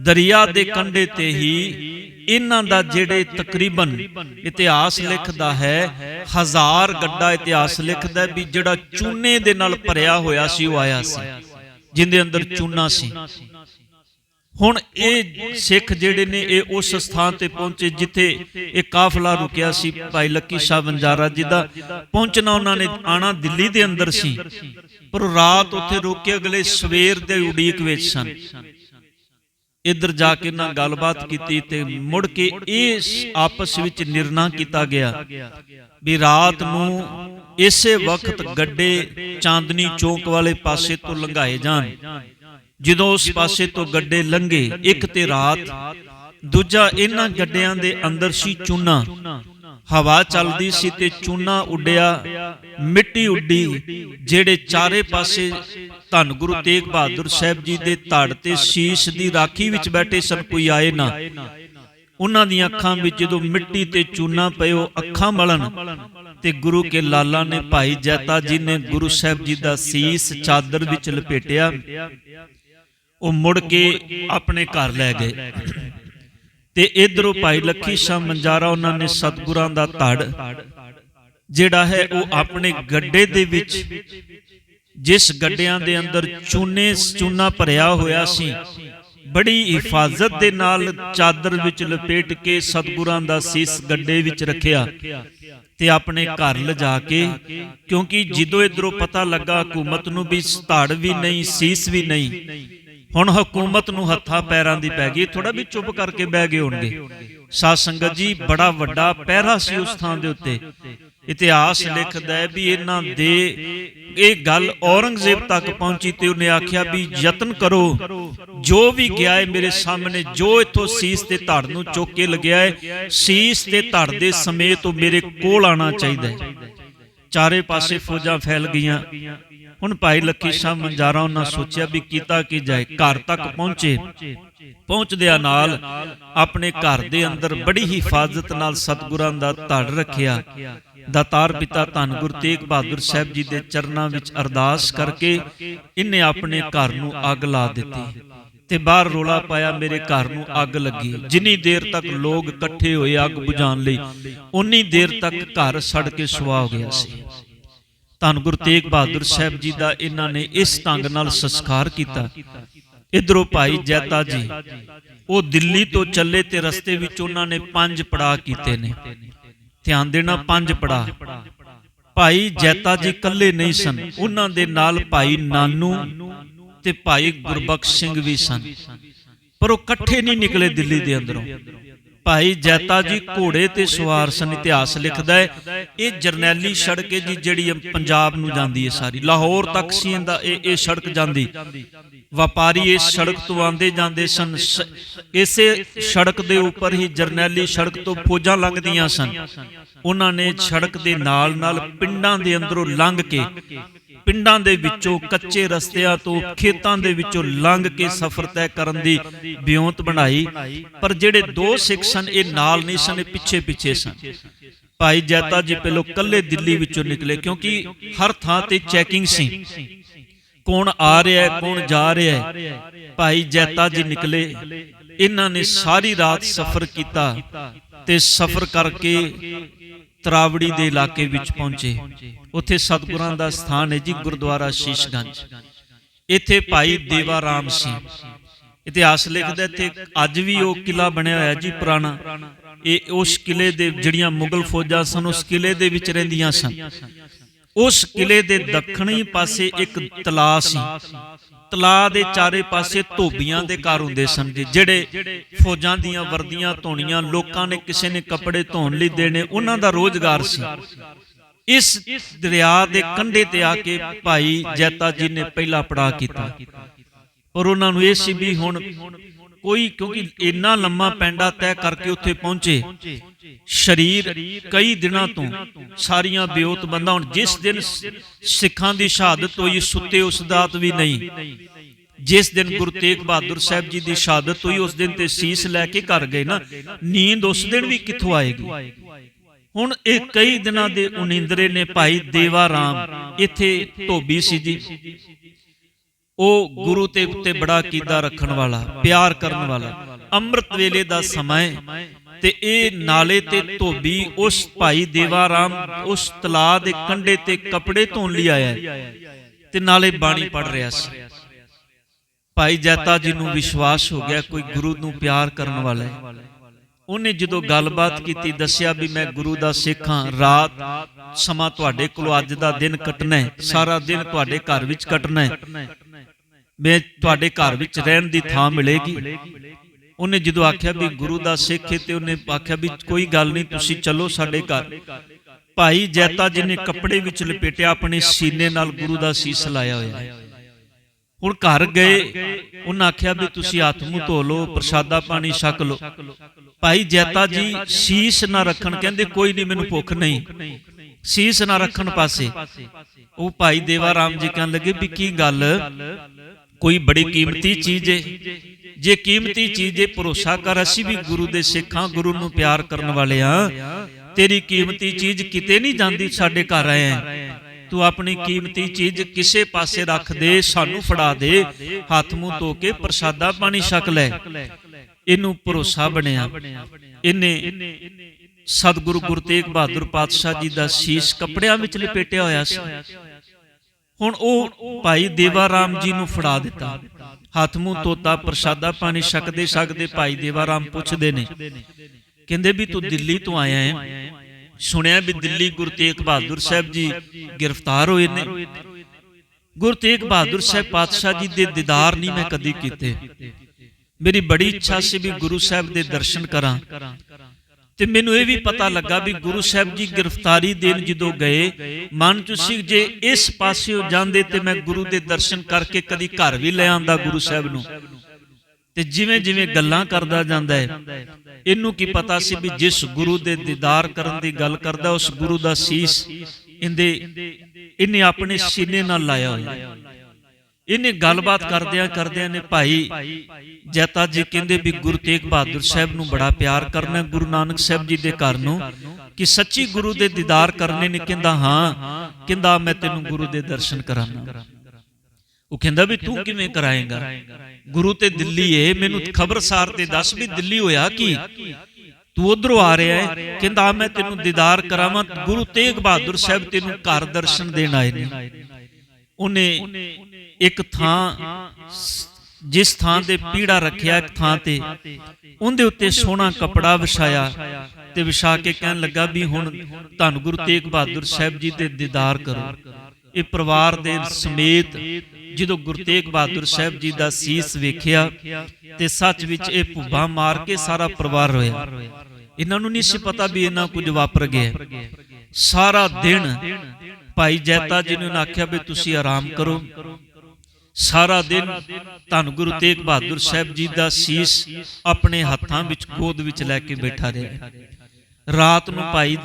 A: ਦਰਿਆ ਦੇ ਕੰਢੇ ਤੇ ਹੀ ਇਹਨਾਂ ਦਾ ਜਿਹੜੇ ਤਕਰੀਬਨ ਇਤਿਹਾਸ ਲਿਖਦਾ ਹੈ, ਹਜ਼ਾਰ ਗੱਡਾ ਇਤਿਹਾਸ ਲਿਖਦਾ ਵੀ ਜਿਹੜਾ ਚੂਨੇ ਦੇ ਨਾਲ ਭਰਿਆ ਹੋਇਆ ਸੀ, ਉਹ ਆਇਆ ਸੀ, ਜਿੰਦੇ ਅੰਦਰ ਚੂਨਾ ਸੀ। ਹੁਣ ਇਹ ਸਿੱਖ ਜਿਹੜੇ ਨੇ, ਇਹ ਉਸ ਸਥਾਨ ਤੇ ਪਹੁੰਚੇ ਜਿੱਥੇ ਇਹ ਕਾਫਲਾ ਰੁਕਿਆ ਸੀ, ਭਾਈ ਲੱਕੀ ਸ਼ਾਹ ਬੰਜਾਰਾ ਜੀ ਦਾ। ਪਹੁੰਚਣਾ ਉਹਨਾਂ ਨੇ ਆਣਾ ਦਿੱਲੀ ਦੇ ਅੰਦਰ ਸੀ, ਪਰ ਰਾਤ ਉੱਥੇ ਰੁਕ ਕੇ ਅਗਲੇ ਸਵੇਰ ਦੇ ਉਡੀਕ ਵਿੱਚ ਸਨ। ਇੱਧਰ ਜਾ ਕੇ ਨਾ ਗੱਲਬਾਤ ਕੀਤੀ ਤੇ ਮੁੜ ਕੇ ਇਸ ਆਪਸ ਵਿੱਚ ਨਿਰਣਾ ਕੀਤਾ ਗਿਆ ਵੀ ਰਾਤ ਨੂੰ ਇਸੇ ਵਕਤ ਗੱਡੇ ਚਾਂਦਨੀ ਚੌਕ ਵਾਲੇ ਪਾਸੇ ਤੋਂ ਲੰਘਾਏ ਜਾਣ। ਜਦੋਂ ਉਸ ਪਾਸੇ ਤੋਂ ਗੱਡੇ ਲੰਘੇ, ਇੱਕ ਤੇ ਰਾਤ, ਦੂਜਾ ਇਹਨਾਂ ਗੱਡਿਆਂ ਦੇ ਅੰਦਰ ਸੀ ਚੂਨਾ। ਹਵਾ ਚੱਲਦੀ ਸੀ ਤੇ ਚੂਨਾ ਉੱਡਿਆ, ਮਿੱਟੀ ਉੱਡੀ, ਜਿਹੜੇ ਚਾਰੇ ਪਾਸੇ ਧੰਨ ਗੁਰੂ ਤੇਗ ਬਹਾਦਰ ਸਾਹਿਬ ਜੀ ਦੇ ਧੜ ਤੇ ਸ਼ੀਸ਼ ਦੀ ਰਾਖੀ ਵਿੱਚ ਬੈਠੇ ਸਨ, ਕੋਈ ਆਏ ਨਾ। ਉਹਨਾਂ ਦੀਆਂ ਅੱਖਾਂ ਵਿੱਚ ਜਦੋਂ ਮਿੱਟੀ ਤੇ ਚੂਨਾ ਪਇਓ ਅੱਖਾਂ ਮਲਣ ਤੇ ਗੁਰੂ ਕੇ ਲਾਲਾ ਨੇ ਭਾਈ ਜੈਤਾ ਜੀ ਨੇ ਗੁਰੂ ਸਾਹਿਬ ਜੀ ਦਾ ਸੀਸ ਚਾਦਰ ਵਿੱਚ ਲਪੇਟਿਆ। ਉਹ ਮੁੜ ਕੇ ਆਪਣੇ ਘਰ ਲੈ ਗਏ। ਤੇ ਇਧਰੋਂ ਭਾਈ ਲੱਖੀ ਸ਼ਾਹ ਮੰਜਾਰਾ ਉਹਨਾਂ ਨੇ ਸਤਿਗੁਰਾਂ ਦਾ ਧੜ ਜਿਹੜਾ ਹੈ ਉਹ ਆਪਣੇ ਗੱਡੇ ਦੇ ਵਿੱਚ ਜਿਸ ਗੱਡਿਆਂ ਦੇ ਅੰਦਰ ਚੂਨੇ ਚੂਨਾ ਭਰਿਆ ਹੋਇਆ ਸੀ। ਬੜੀ ਹਿਫਾਜ਼ਤ ਦੇ ਨਾਲ ਚਾਦਰ ਵਿੱਚ ਲਪੇਟ ਕੇ ਸਤਿਗੁਰਾਂ ਦਾ ਸੀਸ ਗੱਡੇ ਵਿੱਚ ਰੱਖਿਆ ਤੇ ਆਪਣੇ ਘਰ ਲਿਜਾ ਕੇ ਕਿਉਂਕਿ ਜਦੋਂ ਇਧਰੋਂ ਪਤਾ ਲੱਗਾ ਹਕੂਮਤ ਨੂੰ ਵੀ ਧੜ ਵੀ ਨਹੀਂ ਸੀਸ ਵੀ ਨਹੀਂ। ਹੁਣ ਹਕੂਮਤ ਨੂੰ ਹੱਥਾਂ ਪੈਰਾਂ ਦੀ ਪੈ ਗਈ ਥੋੜਾ ਵੀ ਚੁੱਪ ਕਰਕੇ ਬਹਿ ਗਏ ਹੋਣਗੇ। ਸਾਧ ਸੰਗਤ ਜੀ, ਬੜਾ ਵੱਡਾ ਪਹਿਰਾ ਸੀ ਉਸ ਥਾਂ ਦੇ ਉੱਤੇ। ਇਤਿਹਾਸ ਲਿਖਦਾ ਹੈ ਵੀ ਇਹਨਾਂ ਦੇ ਇਹ ਗੱਲ ਔਰੰਗਜ਼ੇਬ ਤੱਕ ਪਹੁੰਚੀ ਤੇ ਉਹਨੇ ਆਖਿਆ ਵੀ ਯਤਨ ਕਰੋ, ਜੋ ਵੀ ਗਿਆ ਹੈ ਮੇਰੇ ਸਾਹਮਣੇ, ਜੋ ਇਥੋਂ ਸੀਸ ਤੇ ਧੜ ਨੂੰ ਚੁੱਕ ਕੇ ਲਗਿਆ ਹੈ, ਸੀਸ ਤੇ ਧੜ ਦੇ ਸਮੇਤ ਉਹ ਮੇਰੇ ਕੋਲ ਆਣਾ ਚਾਹੀਦਾ ਹੈ। ਚਾਰੇ ਪਾਸੇ ਫੌਜਾਂ ਫੈਲ ਗਈਆਂ। ਹੁਣ ਭਾਈ ਲੱਖੀ ਸ਼ਾਹ ਮੰਜਾਰਾ ਉਹਨਾਂ ਸੋਚਿਆ ਵੀ ਕੀਤਾ ਕੀ ਜਾਏ ਘਰ ਤੱਕ ਪਹੁੰਚੇ। ਪਹੁੰਚਦਿਆਂ ਨਾਲ ਆਪਣੇ ਘਰ ਦੇ ਅੰਦਰ ਬੜੀ ਹਿਫਾਜ਼ਤ ਨਾਲ ਸਤਿਗੁਰਾਂ ਦਾ ਧੜ ਰੱਖਿਆ। ਦਾਤਾਰ ਪਿਤਾ ਧੰਨ ਗੁਰ ਤੇਗ ਬਹਾਦਰ ਸਾਹਿਬ ਜੀ ਦੇ ਚਰਨਾਂ ਵਿੱਚ ਅਰਦਾਸ ਕਰਕੇ ਇਹਨੇ ਆਪਣੇ ਘਰ ਨੂੰ ਅੱਗ ਲਾ ਦਿੱਤੀ। ਤੇ ਬਾਹਰ ਰੋਲਾ ਪਾਇਆ ਮੇਰੇ ਘਰ ਨੂੰ ਅੱਗ ਲੱਗੀ। ਜਿੰਨੀ ਦੇਰ ਤੱਕ ਲੋਕ ਇਕੱਠੇ ਹੋਏ ਅੱਗ ਬੁਝਾਉਣ ਲਈ ਉਨੀ ਦੇਰ ਤੱਕ ਘਰ ਸੜ ਕੇ ਸੁਆਹ ਹੋ ਗਿਆ ਸੀ। ਧੰਨ ਗੁਰੂ ਤੇਗ ਬਹਾਦਰ ਸਾਹਿਬ ਜੀ ਦਾ ਇਹਨਾਂ ਨੇ ਇਸ ਢੰਗ ਨਾਲ ਸੰਸਕਾਰ ਕੀਤਾ। ਇਧਰੋਂ ਭਾਈ ਜੈਤਾ ਜੀ ਉਹ ਦਿੱਲੀ ਤੋਂ ਚੱਲੇ ਤੇ ਰਸਤੇ ਵਿੱਚ ਉਹਨਾਂ ਨੇ ਪੰਜ ਪੜਾਅ ਕੀਤੇ ਨੇ। ਧਿਆਨ ਦੇਣਾ ਪੰਜ ਪੜਾਅ। ਭਾਈ ਜੈਤਾ ਜੀ ਇਕੱਲੇ ਨਹੀਂ ਸਨ। ਉਹਨਾਂ ਦੇ ਨਾਲ ਭਾਈ ਨਾਨੂ ਤੇ ਭਾਈ ਗੁਰਬਖਸ਼ ਸਿੰਘ ਵੀ ਸਨ। ਪਰ ਉਹ ਇਕੱਠੇ ਨਹੀਂ ਨਿਕਲੇ ਦਿੱਲੀ ਦੇ ਅੰਦਰੋਂ। ਭਾਈ ਜੈਤਾ ਜੀ ਘੋੜੇ ਤੇ ਸਵਾਰ ਸਨ ਇਤਿਹਾਸ ਲਿਖਦਾ ਹੈ। ਇਹ ਜਰਨੈਲੀ ਸੜਕ ਹੈ ਜੀ ਜਿਹੜੀ ਪੰਜਾਬ ਨੂੰ ਜਾਂਦੀ ਹੈ ਸਾਰੀ। ਲਾਹੌਰ ਤੱਕ ਸੀ ਇਹਦਾ ਇਹ ਇਹ ਸੜਕ ਜਾਂਦੀ। ਵਪਾਰੀ ਇਸ ਸੜਕ ਤੋਂ ਆਉਂਦੇ ਜਾਂਦੇ ਸਨ। ਇਸੇ ਸੜਕ ਦੇ ਉੱਪਰ ਹੀ ਜਰਨੈਲੀ ਸੜਕ ਤੋਂ ਫੌਜਾਂ ਲੰਘਦੀਆਂ ਸਨ। ਉਹਨਾਂ ਨੇ ਸੜਕ ਦੇ ਨਾਲ ਨਾਲ ਪਿੰਡਾਂ ਦੇ ਅੰਦਰੋਂ ਲੰਘ ਕੇ ਪਿੰਡਾਂ ਦੇ ਵਿੱਚੋਂ ਕੱਚੇ ਰਸਤਿਆਂ ਤੋਂ ਖੇਤਾਂ ਦੇ ਵਿੱਚੋਂ ਲੰਘ ਕੇ ਸਫ਼ਰ ਤੈਅ ਕਰਨ ਦੀ ਬਿਉਂਤ ਬਣਾਈ। ਪਰ ਜਿਹੜੇ ਦੋ ਸਿੱਖ ਸਨ, ਇਹ ਨਾਲ ਨਹੀਂ ਸਨ ਪਿੱਛੇ ਪਿੱਛੇ ਸਨ। ਭਾਈ ਜੈਤਾ ਜੀ ਪਹਿਲੋਂ ਕੱਲੇ ਦਿੱਲੀ ਵਿੱਚੋਂ ਨਿਕਲੇ, ਕਿਉਂਕਿ ਹਰ ਥਾਂ ਤੇ ਚੈਕਿੰਗ ਸੀ। ਕੌਣ ਆ ਰਿਹਾ ਹੈ, ਕੌਣ ਜਾ ਰਿਹਾ ਹੈ। ਭਾਈ ਜੈਤਾ ਜੀ ਨਿਕਲੇ। ਇਹਨਾਂ ਨੇ ਸਾਰੀ ਰਾਤ ਸਫ਼ਰ ਕੀਤਾ ਤੇ ਸਫ਼ਰ ਕਰਕੇ ਤਰਾਵੜੀ ਦੇ ਇਲਾਕੇ ਵਿੱਚ ਪਹੁੰਚੇ। ਉੱਥੇ ਸਤਿਗੁਰਾਂ ਦਾ ਸਥਾਨ ਹੈ ਜੀ, ਗੁਰਦੁਆਰਾ ਸ਼ੀਸ਼ਗੰਜ। ਇੱਥੇ ਭਾਈ ਦੇਵਾ ਰਾਮ ਸਿੰਘ ਇਤਿਹਾਸ ਲਿਖਦਾ ਇੱਥੇ, ਅੱਜ ਵੀ ਉਹ ਕਿਲਾ ਬਣਿਆ ਹੋਇਆ ਜੀ ਪੁਰਾਣਾ। ਇਹ ਉਸ ਕਿਲੇ ਦੇ ਜਿਹੜੀਆਂ ਮੁਗਲ ਫੌਜਾਂ ਸਨ, ਉਸ ਕਿਲੇ ਦੇ ਵਿੱਚ ਰਹਿੰਦੀਆਂ ਸਨ। ਉਸ ਕਿਲੇ ਦੇ ਦੱਖਣੀ ਪਾਸੇ ਇੱਕ ਤਲਾ ਸੀ। ਤਲਾ ਦੇ ਚਾਰੇ ਪਾਸੇ ਧੋਬੀਆਂ ਦੇ ਘਰ ਹੁੰਦੇ ਸਨ ਜਿਹੜੇ ਫੌਜਾਂ ਦੀਆਂ ਵਰਦੀਆਂ ਧੋਣੀਆਂ, ਲੋਕਾਂ ਨੇ ਕਿਸੇ ਨੇ ਕੱਪੜੇ ਧੋਣ ਲਈ ਦੇਣੇ, ਉਹਨਾਂ ਦਾ ਰੋਜ਼ਗਾਰ ਸੀ। ਇਸ ਦਰਿਆ ਦੇ ਕੰਢੇ ਤੇ ਆ ਕੇ ਭਾਈ ਜੈਤਾ ਜੀ ਨੇ ਪਹਿਲਾ ਪੜਾ ਕੀਤਾ। ਪਰ ਉਹਨਾਂ ਨੂੰ ਇਹ ਸੀ ਵੀ ਹੁਣ ਕੋਈ ਕਿਉਂਕਿ ਇੰਨਾ ਲੰਮਾ ਪੈਂਡਾ ਤੈਅ ਕਰਕੇ ਉੱਥੇ ਪਹੁੰਚੇ। ਸ਼ਰੀਰ ਕਈ ਦਿਨਾਂ ਤੋਂ ਸਾਰੀਆਂ ਬਿਉਤ ਬੰਦਾ ਹੁਣ ਜਿਸ ਦਿਨ ਸਿੱਖਾਂ ਦੀ ਸ਼ਹਾਦਤ ਹੋਈ ਸੁੱਤੇ ਉਸ ਦਾਤ ਵੀ ਨਹੀਂ। ਜਿਸ ਦਿਨ ਗੁਰੂ ਤੇਗ ਬਹਾਦਰ ਸਾਹਿਬ ਜੀ ਦੀ ਸ਼ਹਾਦਤ ਹੋਈ ਉਸ ਦਿਨ ਤੇ ਸੀਸ ਲੈ ਕੇ ਘਰ ਗਏ ਨਾ ਨੀਂਦ ਉਸ ਦਿਨ ਵੀ ਕਿੱਥੋਂ ਆਏਗੀ? ਹੁਣ ਇਹ ਕਈ ਦਿਨਾਂ ਦੇ ਉਨਿੰਦਰੇ ਨੇ ਭਾਈ ਦੇਵਾ ਰਾਮ ਇੱਥੇ ਧੋਬੀ ਸੀ ਜੀ। ਉਹ ਗੁਰੂ ਤੇ ਉੱਤੇ ਬੜਾ ਕੀਦਾ ਰੱਖਣ ਵਾਲਾ, ਪਿਆਰ ਕਰਨ ਵਾਲਾ। ਅੰਮ੍ਰਿਤ ਵੇਲੇ ਦਾ ਸਮਾਂ ਤੇ ਇਹ ਨਾਲੇ ਤੇ ਧੋਬੀ ਉਸ ਭਾਈ ਦੇਵਾ ਰਾਮ ਉਸ ਤਲਾਅ ਦੇ ਕੰਢੇ ਤੇ ਕੱਪੜੇ ਧੋਣ ਲਈ ਆਇਆ ਤੇ ਨਾਲੇ ਬਾਣੀ ਪੜ ਰਿਹਾ ਸੀ। ਭਾਈ ਜੈਤਾ ਜੀ ਨੂੰ ਵਿਸ਼ਵਾਸ ਹੋ ਗਿਆ ਕੋਈ ਗੁਰੂ ਨੂੰ ਪਿਆਰ ਕਰਨ ਵਾਲਾ ਹੈ ਉਹਨੇ ਜਦੋਂ ਗੱਲਬਾਤ ਕੀਤੀ, ਦੱਸਿਆ ਵੀ ਮੈਂ ਗੁਰੂ ਦਾ ਸਿੱਖ ਹਾਂ, ਰਾਤ ਸਮਾਂ ਤੁਹਾਡੇ ਕੋਲ ਅੱਜ ਦਾ ਦਿਨ ਕੱਟਣਾ ਹੈ ਸਾਰਾ ਦਿਨ ਤੁਹਾਡੇ ਘਰ ਵਿੱਚ ਕੱਟਣਾ ਹੈ ਮੈਂ ਤੁਹਾਡੇ ਘਰ ਵਿੱਚ ਰਹਿਣ ਦੀ ਥਾਂ ਮਿਲੇਗੀ। ਉਹਨੇ ਜਦੋਂ ਆਖਿਆ ਵੀ ਗੁਰੂ ਦਾ ਸਿੱਖ ਹੈ ਤੇ ਉਹਨੇ ਆਖਿਆ ਵੀ ਕੋਈ ਗੱਲ ਨਹੀਂ, ਤੁਸੀਂ ਚੱਲੋ ਸਾਡੇ ਘਰ। ਭਾਈ ਜੈਤਾ ਜੀ ਨੇ ਕੱਪੜੇ ਵਿੱਚ ਲਪੇਟਿਆ, ਆਪਣੇ ਸੀਨੇ ਨਾਲ ਗੁਰੂ ਦਾ ਸੀਸ ਲਾਇਆ ਹੋਇਆ। ਹੁਣ ਘਰ ਗਏ, ਉਹਨਾਂ ਆਖਿਆ ਵੀ ਤੁਸੀਂ ਹੱਥ ਮੂੰਹ ਧੋ ਲਓ, ਪ੍ਰਸ਼ਾਦਾ ਪਾਣੀ ਛਕ ਲਓ। ਭਾਈ ਜੈਤਾ ਜੀ ਸੀਸ ਨਾ ਰੱਖਣ, ਕਹਿੰਦੇ ਕੋਈ ਨਹੀਂ, ਮੈਨੂੰ ਭੁੱਖ ਨਹੀਂ। ਸੀਸ ਨਾ ਰੱਖਣ ਪਾਸੇ। ਉਹ ਭਾਈ ਦੇਵਾ ਰਾਮ ਜੀ ਕਹਿਣ ਲੱਗੇ ਵੀ ਕੀ ਗੱਲ? ਕੋਈ ਬੜੀ ਕੀਮਤੀ ਚੀਜ਼ ਏ। ਜੇ ਕੀਮਤੀ ਚੀਜ਼ ਏ ਭਰੋਸਾ ਕਰ ਅਸੀਂ ਵੀ ਗੁਰੂ ਦੇ ਸਿੱਖਾਂ ਗੁਰੂ ਨੂੰ ਪਿਆਰ ਕਰਨ ਵਾਲੇ ਆ। ਤੇਰੀ ਕੀਮਤੀ ਚੀਜ਼ ਕਿਤੇ ਨਹੀਂ ਜਾਂਦੀ ਸਾਡੇ ਘਰ ਆਏ ਤੂੰ ਆਪਣੀ ਕੀਮਤੀ ਚੀਜ਼ ਕਿਸੇ ਪਾਸੇ ਰੱਖ ਦੇ ਸਾਨੂੰ ਫੜਾ ਦੇ। ਹੱਥ ਮੂੰਹ ਧੋ ਕੇ ਪ੍ਰਸ਼ਾਦਾ ਪਾਣੀ ਛਕ ਲੈ। ਇਹਨੂੰ ਭਰੋਸਾ ਬਣਿਆ। ਇਹਨੇ ਸਤਿਗੁਰੂ ਗੁਰੂ ਤੇਗ ਬਹਾਦਰ ਪਾਤਸ਼ਾਹ ਜੀ ਦਾ ਸੀਸ ਕੱਪੜਿਆਂ ਵਿੱਚ ਲਪੇਟਿਆ ਹੋਇਆ ਸੀ। ਹੁਣ ਉਹ ਭਾਈ ਦੇਵਾ ਰਾਮ ਜੀ ਨੂੰ ਫੜਾ ਦਿੱਤਾ। ਹੱਥ ਮੂੰਹ ਧੋਤਾ, ਪ੍ਰਸ਼ਾਦਾ ਪਾਣੀ ਛਕਦੇ ਛਕਦੇ ਭਾਈ ਦੇਵਾ ਰਾਮ ਪੁੱਛਦੇ ਨੇ, ਕਹਿੰਦੇ ਵੀ ਤੂੰ ਦਿੱਲੀ ਤੋਂ ਆਇਆ ਹੈ। ਸੁਣਿਆ ਵੀ ਦਿੱਲੀ ਗੁਰੂ ਤੇਗ ਬਹਾਦਰ ਸਾਹਿਬ ਜੀ ਗ੍ਰਿਫਤਾਰ ਹੋਏ ਨੇ। ਗੁਰੂ ਤੇਗ ਬਹਾਦਰ ਸਾਹਿਬ ਪਾਤਸ਼ਾਹ ਜੀ ਦੇ ਦੀਦਾਰ ਨਹੀਂ ਮੈਂ ਕਦੀ ਕੀਤੇ। ਮੇਰੀ ਬੜੀ ਇੱਛਾ ਸੀ ਵੀ ਗੁਰੂ ਸਾਹਿਬ ਦੇ ਦਰਸ਼ਨ ਕਰਾਂ। ਤੇ ਮੈਨੂੰ ਇਹ ਵੀ ਪਤਾ ਲੱਗਾ ਵੀ ਗੁਰੂ ਸਾਹਿਬ ਜੀ ਗ੍ਰਿਫਤਾਰੀ ਦੇਣ ਜਦੋਂ ਗਏ ਮਨ ਚ ਸੀ ਜੇ ਇਸ ਪਾਸਿਓ ਜਾਂਦੇ ਤੇ ਮੈਂ ਗੁਰੂ ਦੇ ਦਰਸ਼ਨ ਕਰਕੇ ਕਦੀ ਘਰ ਵੀ ਲੈ ਆਂਦਾ ਗੁਰੂ ਸਾਹਿਬ ਨੂੰ। ਤੇ ਜਿਵੇਂ ਜਿਵੇਂ ਗੱਲਾਂ ਕਰਦਾ ਜਾਂਦਾ ਹੈ ਇਹਨੂੰ ਕੀ ਪਤਾ ਸੀ ਵੀ ਜਿਸ ਗੁਰੂ ਦੇ ਦੀਦਾਰ ਕਰਨ ਦੀ ਗੱਲ ਕਰਦਾ ਉਸ ਗੁਰੂ ਦਾ ਸੀਸ ਇਹਦੇ ਇਹਨੇ ਆਪਣੇ ਸੀਨੇ ਨਾਲ ਲਾਇਆ ਹੋਇਆ। ਇਹਨੇ ਗੱਲਬਾਤ ਕਰਦਿਆਂ ਕਰਦਿਆਂ ਨੇ ਭਾਈ ਜੈਤਾ ਜੀ ਕਹਿੰਦੇ ਵੀ ਗੁਰੂ ਤੇਗ ਬਹਾਦਰ ਸਾਹਿਬ ਨੂੰ ਬੜਾ ਪਿਆਰ ਕਰਨਾ ਗੁਰੂ ਨਾਨਕ ਸਾਹਿਬ ਜੀ ਦੇ ਘਰ ਨੂੰ, ਕਿ ਸੱਚੀ ਗੁਰੂ ਦੇ ਦੀਦਾਰ ਕਰਨੇ ਨੇ, ਕਹਿੰਦਾ ਹਾਂ, ਕਹਿੰਦਾ ਮੈਂ ਤੈਨੂੰ ਗੁਰੂ ਦੇ ਦਰਸ਼ਨ ਕਰਾਣਾ ਉਹ ਕਹਿੰਦਾ ਵੀ ਤੂੰ ਕਿਵੇਂ ਕਰਾਏਗਾ? ਗੁਰੂ ਤੇ ਦਿੱਲੀ ਏ, ਮੈਨੂੰ ਖਬਰਸਾਰ ਤੇ ਦੱਸ ਵੀ ਦਿੱਲੀ ਹੋਇਆ ਕੀ? ਤੂੰ ਉਧਰੋਂ ਆ ਰਿਹਾ ਹੈ ਕਹਿੰਦਾ ਮੈਂ ਤੈਨੂੰ ਦੀਦਾਰ ਕਰਾਵਾਂ, ਗੁਰੂ ਤੇਗ ਬਹਾਦਰ ਸਾਹਿਬ ਤੈਨੂੰ ਘਰ ਦਰਸ਼ਨ ਦੇਣ ਆਏ ਨੇ। ਉਹਨੇ ਇੱਕ ਥਾਂ ਜਿਸ ਥਾਂ ਤੇ ਪੀੜਾ ਰੱਖਿਆ ਇੱਕ ਥਾਂ ਤੇ ਉਹਦੇ ਉੱਤੇ ਸੋਹਣਾ ਕਪੜਾ ਵਿਛਾਇਆ ਤੇ ਵਿਛਾ ਕੇ ਕਹਿਣ ਲੱਗਾ ਵੀ ਹੁਣ ਧੰਨ ਗੁਰੂ ਤੇਗ ਬਹਾਦਰ ਸਾਹਿਬ ਜੀ ਦੇ ਦੀਦਾਰ ਕਰੋ। ਇਹ ਪਰਿਵਾਰ ਦੇ ਸਮੇਤ ਜਦੋਂ ਗੁਰੂ ਤੇਗ ਬਹਾਦਰ ਸਾਹਿਬ ਜੀ ਦਾ ਸੀਸ ਵੇਖਿਆ ਤੇ ਸੱਚ ਵਿੱਚ ਇਹ ਭੁੱਬਾ ਮਾਰ ਕੇ ਸਾਰਾ ਪਰਿਵਾਰ ਰੋਇਆ। ਇਹਨਾਂ ਨੂੰ ਨਹੀਂ ਸੀ ਪਤਾ ਵੀ ਇਹਨਾਂ ਕੁਝ ਵਾਪਰ ਗਿਆ। ਸਾਰਾ ਦਿਨ ਭਾਈ ਜੈਤਾ ਜੀ ਨੇ ਆਖਿਆ ਵੀ ਤੁਸੀਂ ਆਰਾਮ ਕਰੋ। ਸਾਰਾ ਦਿਨ ਧੰਨ ਗੁਰੂ ਤੇਗ ਬਹਾਦਰ ਸਾਹਿਬ ਜੀ ਦਾ ਸੀਸ ਆਪਣੇ ਹੱਥਾਂ ਵਿੱਚ, ਗੋਦ ਵਿੱਚ ਲੈ ਕੇ ਬੈਠਾ ਰਿਹਾ। ਰਾਤ ਨੂੰ ਭਾਈ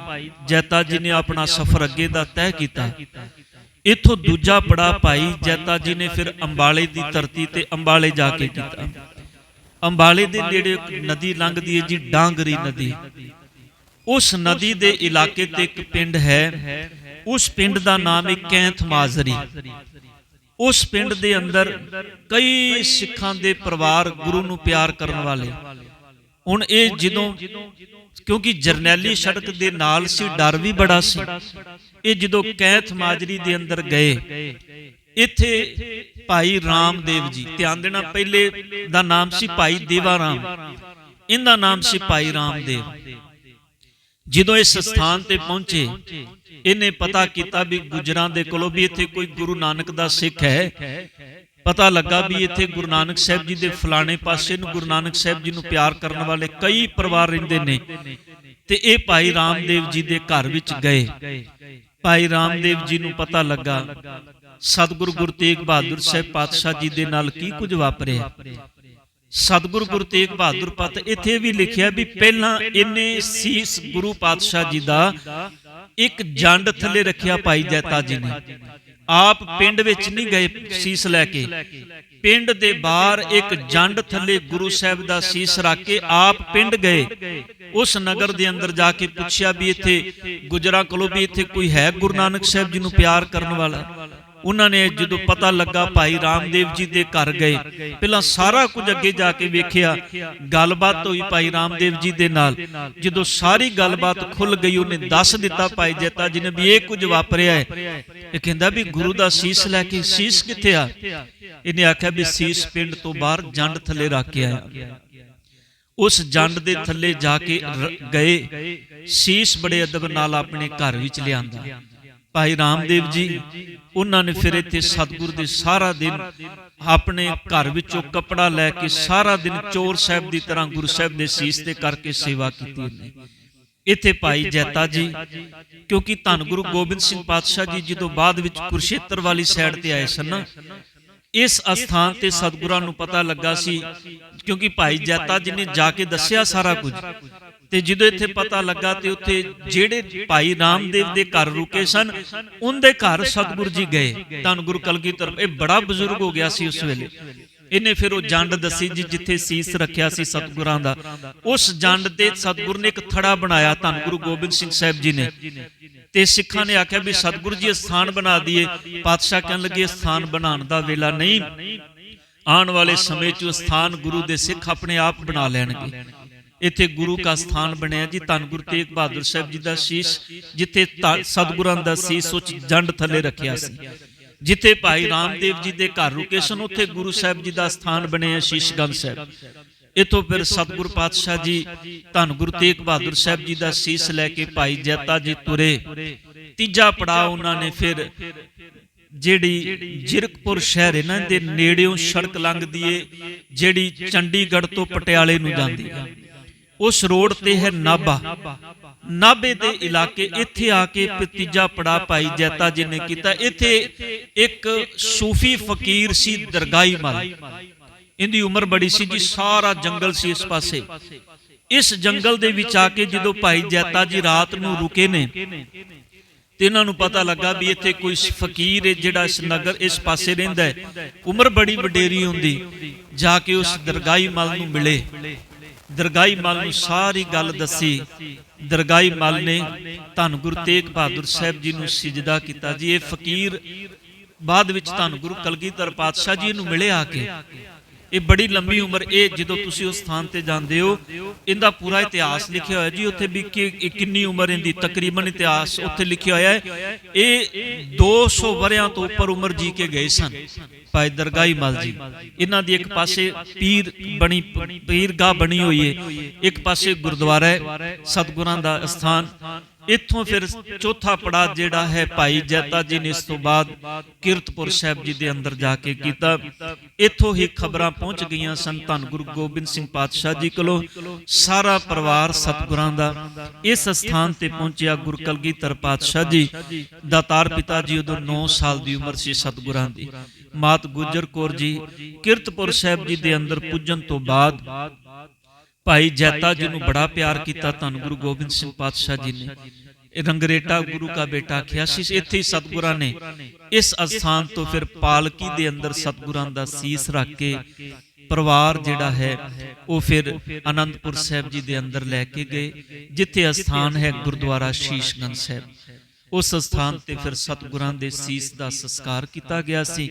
A: ਜੈਤਾ ਜੀ ਨੇ ਆਪਣਾ ਸਫ਼ਰ ਅੱਗੇ ਦਾ ਤੈਅ ਕੀਤਾ। ਇਥੋਂ ਦੂਜਾ ਬੜਾ ਭਾਈ ਜੈਤਾ ਜੀ ਨੇ ਫਿਰ ਅੰਬਾਲੇ ਦੀ ਧਰਤੀ ਤੇ ਅੰਬਾਲੇ ਜਾ ਕੇ ਕੀਤਾ। ਅੰਬਾਲੇ ਦੇ ਨੇੜੇ ਨਦੀ ਲੰਘਦੀ ਹੈ ਜੀ, ਡਾਂਗਰੀ ਨਦੀ। ਉਸ ਨਦੀ ਦੇ ਇਲਾਕੇ ਤੇ ਇੱਕ ਪਿੰਡ ਹੈ। ਉਸ ਪਿੰਡ ਦਾ ਨਾਮ ਹੈ ਕੈਂਥ ਮਾਜ਼ਰੀ। ਉਸ ਪਿੰਡ ਦੇ ਅੰਦਰ ਕਈ ਸਿੱਖਾਂ ਦੇ ਪਰਿਵਾਰ ਗੁਰੂ ਨੂੰ ਪਿਆਰ ਕਰਨ ਵਾਲੇ। ਹੁਣ ਇਹ ਜਦੋਂ, ਕਿਉਂਕਿ ਜਰਨੈਲੀ ਸੜਕ ਦੇ ਨਾਲ ਸੀ, ਡਰ ਵੀ ਬੜਾ ਸੀ। ਇਹ ਜਦੋਂ ਕੈਥ ਮਾਜਰੀ ਦੇ ਅੰਦਰ ਗਏ, ਇੱਥੇ ਭਾਈ ਰਾਮਦੇਵ ਜੀ, ਧਿਆਨ ਦੇਣਾ, ਪਹਿਲੇ ਦਾ ਨਾਮ ਸੀ ਭਾਈ ਦੇਵਾ ਰਾਮ ਇਹਦਾ ਨਾਮ ਸੀ ਭਾਈ ਰਾਮਦੇਵ। ਜਦੋਂ ਇਸ ਸਥਾਨ ਤੇ ਪਹੁੰਚੇ ਇਹਨੇ ਪਤਾ ਕੀਤਾ ਵੀ ਗੁਜਰਾਂ ਦੇ ਕੋਲੋਂ ਵੀ ਇੱਥੇ ਕੋਈ ਗੁਰੂ ਨਾਨਕ ਦਾ ਸਿੱਖ ਹੈ। ਪਤਾ ਲੱਗਾ ਵੀ ਇੱਥੇ ਗੁਰੂ ਨਾਨਕ ਸਾਹਿਬ ਜੀ ਦੇ ਫਲਾਣੇ ਪਾਸੇ ਨੂੰ ਗੁਰੂ ਨਾਨਕ ਸਾਹਿਬ ਜੀ ਨੂੰ ਪਿਆਰ ਕਰਨ ਵਾਲੇ ਕਈ ਪਰਿਵਾਰ ਰਹਿੰਦੇ ਨੇ। ਤੇ ਇਹ ਭਾਈ ਰਾਮਦੇਵ ਜੀ ਦੇ ਘਰ ਵਿੱਚ ਗਏ। ਭਾਈ ਰਾਮਦੇਵ ਜੀ ਨੂੰ ਪਤਾ ਲੱਗਾ, ਸਤਿਗੁਰੂ ਗੁਰੂ ਤੇਗ ਬਹਾਦਰ ਸਾਹਿਬ ਪਾਤਸ਼ਾਹ ਜੀ ਦੇ ਨਾਲ ਕੀ ਕੁਝ ਵਾਪਰਿਆ। ਸਤਿਗੁਰੂ ਗੁਰੂ ਤੇਗ ਬਹਾਦਰ ਪਤ ਇੱਥੇ ਵੀ ਲਿਖਿਆ ਵੀ ਪਹਿਲਾਂ ਇਹਨੇ ਸੀਸ ਗੁਰੂ ਪਾਤਸ਼ਾਹ ਜੀ ਦਾ ਇੱਕ ਜੰਡ ਥੱਲੇ ਰੱਖਿਆ ਭਾਈ ਜੈਤਾ ਜੀ ਨੇ। ਆਪ ਪਿੰਡ ਵਿੱਚ ਨਹੀਂ ਗਏ ਸੀਸ ਲੈ ਕੇ। ਪਿੰਡ ਦੇ ਬਾਹਰ ਇੱਕ ਜੰਡ ਥੱਲੇ ਗੁਰੂ ਸਾਹਿਬ ਦਾ ਸੀਸ ਰੱਖ ਕੇ ਆਪ ਪਿੰਡ ਗਏ। ਉਸ ਨਗਰ ਦੇ ਅੰਦਰ ਜਾ ਕੇ ਪੁੱਛਿਆ ਵੀ ਇੱਥੇ ਗੁਜਰਾਂ ਕੋਲੋਂ ਵੀ ਇੱਥੇ ਕੋਈ ਹੈ ਗੁਰੂ ਨਾਨਕ ਸਾਹਿਬ ਜੀ ਨੂੰ ਪਿਆਰ ਕਰਨ ਵਾਲਾ? ਉਹਨਾਂ ਨੇ ਜਦੋਂ ਪਤਾ ਲੱਗਾ ਭਾਈ ਰਾਮਦੇਵ ਜੀ ਦੇ ਘਰ ਗਏ, ਪਹਿਲਾਂ ਸਾਰਾ ਕੁਝ ਅੱਗੇ ਜਾ ਕੇ ਵੇਖਿਆ, ਗੱਲਬਾਤ ਹੋਈ ਭਾਈ ਰਾਮਦੇਵ ਜੀ ਦੇ ਨਾਲ। ਜਦੋਂ ਸਾਰੀ ਗੱਲਬਾਤ ਖੁੱਲ ਗਈ, ਉਹਨੇ ਦੱਸ ਦਿੱਤਾ ਭਾਈ ਜੈਤਾ ਜੀ ਨੇ ਵੀ ਇਹ ਕੁਝ ਵਾਪਰਿਆ ਹੈ। ਇਹ ਕਹਿੰਦਾ ਵੀ ਗੁਰੂ ਦਾ ਸੀਸ ਲੈ ਕੇ, ਸੀਸ ਕਿੱਥੇ ਆ? ਇਹਨੇ ਆਖਿਆ ਵੀ ਸੀਸ ਪਿੰਡ ਤੋਂ ਬਾਹਰ ਜੰਡ ਥੱਲੇ ਰੱਖ ਕੇ ਆਇਆ। ਉਸ ਜੰਡ ਦੇ ਥੱਲੇ ਜਾ ਕੇ ਗਏ। ਸੀਸ ਬੜੇ ਅਦਬ ਨਾਲ ਆਪਣੇ ਘਰ ਵਿੱਚ ਲਿਆਂਦਾ। ਭਾਈ ਰਾਮਦੇਵ ਜੀ ਉਹਨਾਂ ਨੇ ਫਿਰ ਇੱਥੇ ਸਤਿਗੁਰ ਦੇ ਸਾਰਾ ਦਿਨ ਆਪਣੇ ਘਰ ਵਿੱਚੋਂ ਕਪੜਾ ਲੈ ਕੇ ਸਾਰਾ ਦਿਨ ਚੋਰ ਸਾਹਿਬ ਦੀ ਤਰ੍ਹਾਂ ਗੁਰੂ ਸਾਹਿਬ ਦੇ ਸੀਸ ਤੇ ਕਰਕੇ ਸੇਵਾ ਕੀਤੀ ਉਹਨੇ। ਇੱਥੇ ਭਾਈ ਜੈਤਾ ਜੀ ਕਿਉਂਕਿ ਧੰਨ ਗੁਰੂ ਗੋਬਿੰਦ ਸਿੰਘ ਪਾਤਸ਼ਾਹ ਜੀ ਜਦੋਂ ਬਾਅਦ ਵਿੱਚ ਕੁਰਸ਼ੇਤਰ ਵਾਲੀ ਸਾਈਡ ਤੇ ਆਏ ਸਨ ਨਾ ਇਸ ਅਸਥਾਨ ਤੇ ਸਤਿਗੁਰਾਂ ਨੂੰ ਪਤਾ ਲੱਗਾ ਸੀ ਕਿਉਂਕਿ ਭਾਈ ਜੈਤਾ ਜੀ ਨੇ ਜਾ ਕੇ ਦੱਸਿਆ ਸਾਰਾ ਕੁਝ। ਤੇ ਜਦੋਂ ਇੱਥੇ ਪਤਾ ਲੱਗਾ ਤੇ ਉੱਥੇ ਜਿਹੜੇ ਭਾਈ ਰਾਮਦੇਵ ਦੇ ਘਰ ਰੁਕੇ ਸਨ ਉਹਦੇ ਘਰ ਸਤਿਗੁਰੂ ਜੀ ਗਏ। ਧੰਨ ਗੁਰੂ ਕਲਗੀਧਰ ਇਹ ਬੜਾ ਬਜ਼ੁਰਗ ਹੋ ਗਿਆ ਸੀ ਉਸ ਵੇਲੇ। ਇਹਨੇ ਫਿਰ ਉਹ ਜੰਡ ਦੱਸੀ ਜੀ ਜਿੱਥੇ ਸੀਸ ਰੱਖਿਆ ਸੀ ਸਤਿਗੁਰਾਂ ਦਾ। ਉਸ ਜੰਡ ਤੇ ਸਤਿਗੁਰ ਨੇ ਇੱਕ ਥੜਾ ਬਣਾਇਆ ਧੰਨ ਗੁਰੂ ਗੋਬਿੰਦ ਸਿੰਘ ਸਾਹਿਬ ਜੀ ਨੇ। ਤੇ ਸਿੱਖਾਂ ਨੇ ਆਖਿਆ ਵੀ ਸਤਿਗੁਰੂ ਜੀ ਇਹ ਸਥਾਨ ਬਣਾ ਦਈਏ। ਪਾਤਸ਼ਾਹ ਕਹਿਣ ਲੱਗੇ ਸਥਾਨ ਬਣਾਉਣ ਦਾ ਵੇਲਾ ਨਹੀਂ। ਆਉਣ ਵਾਲੇ ਸਮੇਂ 'ਚ ਸਥਾਨ ਗੁਰੂ ਦੇ ਸਿੱਖ ਆਪਣੇ ਆਪ ਬਣਾ ਲੈਣਗੇ ਇੱਥੇ ਗੁਰੂ ਦਾ ਸਥਾਨ ਬਣਿਆ ਜੀ ਧੰਨ ਗੁਰੂ ਤੇਗ ਬਹਾਦਰ ਸਾਹਿਬ ਜੀ ਦਾ ਸੀਸ ਜਿੱਥੇ ਸਤਿਗੁਰਾਂ ਦਾ ਸੀਸ ਉੱਚ ਜੰਡ ਥੱਲੇ ਰੱਖਿਆ ਸੀ। ਜਿੱਥੇ ਭਾਈ ਰਾਮਦੇਵ ਜੀ ਦੇ ਘਰ ਰੁਕੇ ਸਨ ਉੱਥੇ ਗੁਰੂ ਸਾਹਿਬ ਜੀ ਦਾ ਸਥਾਨ ਬਣਿਆ ਸ਼ੀਸ਼ਗੰਜ ਸਾਹਿਬ। ਇਥੋਂ ਫਿਰ ਸਤਿਗੁਰ ਪਾਤਸ਼ਾਹ ਜੀ ਧੰਨ ਗੁਰੂ ਤੇਗ ਬਹਾਦਰ ਸਾਹਿਬ ਜੀ ਦਾ ਸੀਸ ਲੈ ਕੇ ਭਾਈ ਜੈਤਾ ਜੀ ਤੁਰੇ। ਤੀਜਾ ਪੜਾਅ ਉਹਨਾਂ ਨੇ ਫਿਰ ਜਿਹੜੀ ਜਿਰਕਪੁਰ ਸ਼ਹਿਰ ਇਹਨਾਂ ਦੇ ਨੇੜਿਓਂ ਸੜਕ ਲੰਘਦੀ ਏ। ਜਿਹੜੀ ਚੰਡੀਗੜ੍ਹ ਤੋਂ ਪਟਿਆਲੇ ਨੂੰ ਜਾਂਦੀ ਹੈ ਉਸ ਰੋਡ ਤੇ ਹੈ ਨਾਭਾ। ਨਾਭੇ ਦੇ ਇਲਾਕੇ ਇੱਥੇ ਆ ਕੇ ਤੀਜਾ ਪੜਾ ਭਾਈ ਜੈਤਾ ਜੀ ਨੇ ਕੀਤਾ। ਇੱਥੇ ਇੱਕ ਸੂਫੀ ਫਕੀਰ ਸੀ, ਦਰਗਾਹੀ ਮਲ ਇਹਦੀ ਉਮਰ ਬੜੀ ਸੀ ਜੀ, ਸਾਰਾ ਜੰਗਲ ਸੀ ਇਸ ਪਾਸੇ। ਇਸ ਜੰਗਲ ਦੇ ਵਿੱਚ ਆ ਕੇ ਜਦੋਂ ਭਾਈ ਜੈਤਾ ਜੀ ਰਾਤ ਨੂੰ ਰੁਕੇ ਨੇ, ਤੇ ਇਹਨਾਂ ਨੂੰ ਪਤਾ ਲੱਗਾ ਵੀ ਇੱਥੇ ਕੋਈ ਫਕੀਰ ਹੈ ਜਿਹੜਾ ਇਸ ਨਗਰ, ਇਸ ਪਾਸੇ ਰਹਿੰਦਾ ਹੈ। ਉਮਰ ਬੜੀ ਵਡੇਰੀ ਹੁੰਦੀ। ਜਾ ਕੇ ਉਸ ਦਰਗਾਹੀ ਮਲ ਨੂੰ ਮਿਲੇ। ਦਰਗਾਹੀ ਮਲ ਨੂੰ ਸਾਰੀ ਗੱਲ ਦੱਸੀ। ਦਰਗਾਹੀ ਮਲ ਨੇ ਧੰਨ ਗੁਰੂ ਤੇਗ ਬਹਾਦਰ ਸਾਹਿਬ ਜੀ ਨੂੰ ਸਜਦਾ ਕੀਤਾ ਜੀ। ਇਹ ਫਕੀਰ ਬਾਅਦ ਵਿੱਚ ਧੰਨ ਗੁਰੂ ਕਲਗੀਧਰ ਪਾਤਸ਼ਾਹ ਜੀ ਨੂੰ ਮਿਲੇ ਆ ਕੇ। ਇਹ ਬੜੀ ਲੰਬੀ ਉਮਰ ਇਹ ਜਦੋਂ ਤੁਸੀਂ ਉਸ ਸਥਾਨ ਤੇ ਜਾਂਦੇ ਹੋ, ਇਹਦਾ ਪੂਰਾ ਇਤਿਹਾਸ ਲਿਖਿਆ ਹੋਇਆ ਜੀ, ਉੱਥੇ ਵੀ ਕਿੰਨੀ ਉਮਰ ਇਹਦੀ? ਤਕਰੀਬਨ ਇਤਿਹਾਸ ਉੱਥੇ ਲਿਖਿਆ ਹੋਇਆ ਹੈ। ਇਹ 200 ਵਰਿਆਂ ਤੋਂ ਉੱਪਰ ਉਮਰ ਜੀ ਕੇ ਗਏ ਸਨ, ਭਾਈ ਦਰਗਾਹੀ ਮਲ ਜੀ। ਇਹਨਾਂ ਦੀ ਇੱਕ ਪਾਸੇ ਪੀਰ ਬਣੀ, ਪੀਰਗਾਹ ਬਣੀ ਹੋਈ ਹੈ, ਇੱਕ ਪਾਸੇ ਗੁਰਦੁਆਰਾ ਹੈ, ਸਤਿਗੁਰਾਂ ਦਾ ਸਥਾਨ ਇੱਥੋਂ ਫਿਰ ਚੌਥਾ ਪੜਾ ਜਿਹੜਾ ਹੈ ਭਾਈ ਜੈਤਾ ਜੀ ਨੇ ਇਸ ਤੋਂ ਬਾਅਦ ਕੀਰਤਪੁਰ ਸਾਹਿਬ ਜੀ ਦੇ ਅੰਦਰ ਜਾ ਕੇ ਕੀਤਾ। ਇੱਥੋਂ ਹੀ ਖਬਰਾਂ ਪਹੁੰਚ ਗਈਆਂ ਸਨ ਗੁਰੂ ਗੋਬਿੰਦ ਸਿੰਘ ਪਾਤਸ਼ਾਹ ਜੀ ਕੋਲੋਂ। ਸਾਰਾ ਪਰਿਵਾਰ ਸਤਿਗੁਰਾਂ ਦਾ ਇਸ ਸਥਾਨ ਤੇ ਪਹੁੰਚਿਆ ਗੁਰੂ ਕਲਗੀਧਰ ਪਾਤਸ਼ਾਹ ਜੀ। ਦਾਤਾਰ ਪਿਤਾ ਜੀ ਉਦੋਂ 9 ਸਾਲ ਦੀ ਉਮਰ ਸੀ ਸਤਿਗੁਰਾਂ ਦੀ। ਮਾਤ ਗੁਜਰ ਕੌਰ ਜੀ ਕੀਰਤਪੁਰ ਸਾਹਿਬ ਜੀ ਦੇ ਅੰਦਰ ਪੁੱਜਣ ਤੋਂ ਬਾਅਦ ਭਾਈ ਜੈਤਾ ਜੀ ਨੂੰ ਬੜਾ ਪਿਆਰ ਕੀਤਾ ਧੰਨ ਗੁਰੂ ਗੋਬਿੰਦ ਸਿੰਘ ਪਾਤਸ਼ਾਹ ਜੀ ਨੇ। ਇਹ ਰੰਗਰੇਟਾ ਗੁਰੂ ਦਾ ਬੇਟਾ ਆਖਿਆ ਸੀ ਇੱਥੇ ਹੀ ਸਤਿਗੁਰਾਂ ਨੇ। ਇਸ ਅਸਥਾਨ ਤੋਂ ਫਿਰ ਪਾਲਕੀ ਦੇ ਅੰਦਰ ਸਤਿਗੁਰਾਂ ਦਾ ਸੀਸ ਰੱਖ ਕੇ ਪਰਿਵਾਰ ਜਿਹੜਾ ਹੈ ਉਹ ਫਿਰ ਆਨੰਦਪੁਰ ਸਾਹਿਬ ਜੀ ਦੇ ਅੰਦਰ ਲੈ ਕੇ ਗਏ ਜਿੱਥੇ ਅਸਥਾਨ ਹੈ ਗੁਰਦੁਆਰਾ ਸ਼ੀਸ਼ਗੰਜ ਸਾਹਿਬ। ਉਸ ਸਥਾਨ ਤੇ ਫਿਰ ਸਤਿਗੁਰਾਂ ਦੇ ਸੀਸ ਦਾ ਸੰਸਕਾਰ ਕੀਤਾ ਗਿਆ ਸੀ।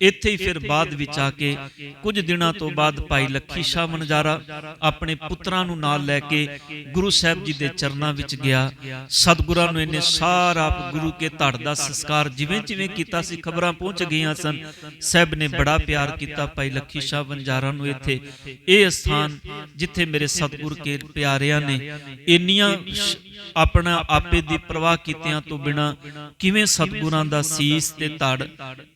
A: ਇੱਥੇ ਹੀ ਫਿਰ ਬਾਅਦ ਵਿੱਚ ਆ ਕੇ ਕੁਝ ਦਿਨਾਂ ਤੋਂ ਬਾਅਦ ਭਾਈ ਲੱਖੀ ਸ਼ਾਹ ਮਨਜਾਰਾ ਆਪਣੇ ਪੁੱਤਰਾਂ ਨੂੰ ਨਾਲ ਲੈ ਕੇ ਗੁਰੂ ਸਾਹਿਬ ਜੀ ਦੇ ਚਰਨਾਂ ਵਿੱਚ ਗਿਆ। ਸਤਿਗੁਰਾਂ ਨੂੰ ਇਹਨੇ ਸਾਰਾ ਗੁਰੂ ਕੇ ਧੜ ਦਾ ਸੰਸਕਾਰ ਜਿਵੇਂ ਜਿਵੇਂ ਕੀਤਾ ਸੀ ਖਬਰਾਂ ਪਹੁੰਚ ਗਈਆਂ ਸਨ। ਸਾਹਿਬ ਨੇ ਬੜਾ ਪਿਆਰ ਕੀਤਾ ਭਾਈ ਲੱਖੀ ਸ਼ਾਹ ਮਨਜਾਰਾ ਨੂੰ ਇੱਥੇ। ਇਹ ਸਥਾਨ ਜਿੱਥੇ ਮੇਰੇ ਸਤਿਗੁਰ ਕੇ ਪਿਆਰਿਆਂ ਨੇ ਇੰਨੀਆਂ ਆਪਣਾ ਆਪੇ ਦੀ ਪ੍ਰਵਾਹ ਕੀਤਿਆਂ ਤੋਂ ਬਿਨਾ ਕਿਵੇਂ ਸਤਿਗੁਰਾਂ ਦਾ ਸੀਸ ਤੇ ਧੜ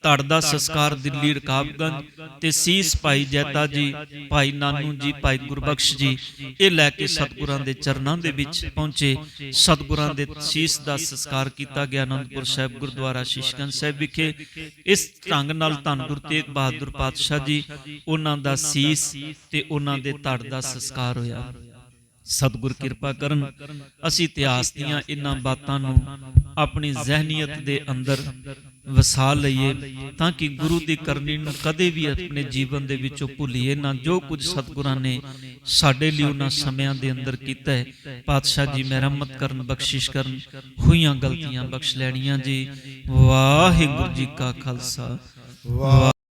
A: ਧੜ ਦਾ ਸੰਸਕਾਰ ਦਿੱਲੀ ਰਕਾਬਗੰਜ ਤੇ ਸੀਸ ਭਾਈ ਜੈਤਾ ਜੀ, ਭਾਈ ਨਾਨੂ ਜੀ, ਭਾਈ ਗੁਰਬਖਸ਼ ਜੀ, ਇਹ ਲੈ ਕੇ ਸਤਿਗੁਰਾਂ ਦੇ ਚਰਨਾਂ ਦੇ ਵਿੱਚ ਪਹੁੰਚੇ। ਸਤਿਗੁਰਾਂ ਦੇ ਸੀਸ ਦਾ ਸੰਸਕਾਰ ਕੀਤਾ ਗਿਆ ਅਨੰਦਪੁਰ ਸਾਹਿਬ ਗੁਰਦੁਆਰਾ ਸ਼ੀਸ਼ਗੰਜ ਸਾਹਿਬ ਵਿਖੇ। ਇਸ ਢੰਗ ਨਾਲ ਧੰਨ ਗੁਰੂ ਤੇਗ ਬਹਾਦਰ ਪਾਤਸ਼ਾਹ ਜੀ, ਉਹਨਾਂ ਦਾ ਸੀਸ ਤੇ ਉਹਨਾਂ ਦੇ ਧੜ ਦਾ ਸੰਸਕਾਰ ਹੋਇਆ। ਸਤਿਗੁਰ ਕਿਰਪਾ ਕਰਨ। ਅਸੀਂ ਇਤਿਹਾਸ ਦੀਆਂ ਇਹਨਾਂ ਬਾਤਾਂ ਨੂੰ ਆਪਣੀ ਜ਼ਿਹਨੀਅਤ ਦੇ ਅੰਦਰ ਵਸਾ ਲਈਏ ਤਾਂ ਕਿ ਗੁਰੂ ਦੀ ਕਰਨੀ ਨੂੰ ਕਦੇ ਵੀ ਆਪਣੇ ਜੀਵਨ ਦੇ ਵਿੱਚੋਂ ਭੁੱਲੀਏ ਨਾ। ਜੋ ਕੁਝ ਸਤਿਗੁਰਾਂ ਨੇ ਸਾਡੇ ਲਈ ਉਹਨਾਂ ਸਮਿਆਂ ਦੇ ਅੰਦਰ ਕੀਤਾ ਹੈ। ਪਾਤਸ਼ਾਹ ਜੀ ਮਿਹਰਮਤ ਕਰਨ, ਬਖਸ਼ਿਸ਼ ਕਰਨ, ਹੋਈਆਂ ਗਲਤੀਆਂ ਬਖਸ਼ ਲੈਣੀਆਂ ਜੀ। ਵਾਹਿਗੁਰੂ ਜੀ ਕਾ ਖਾਲਸਾ। ਵਾਹਿ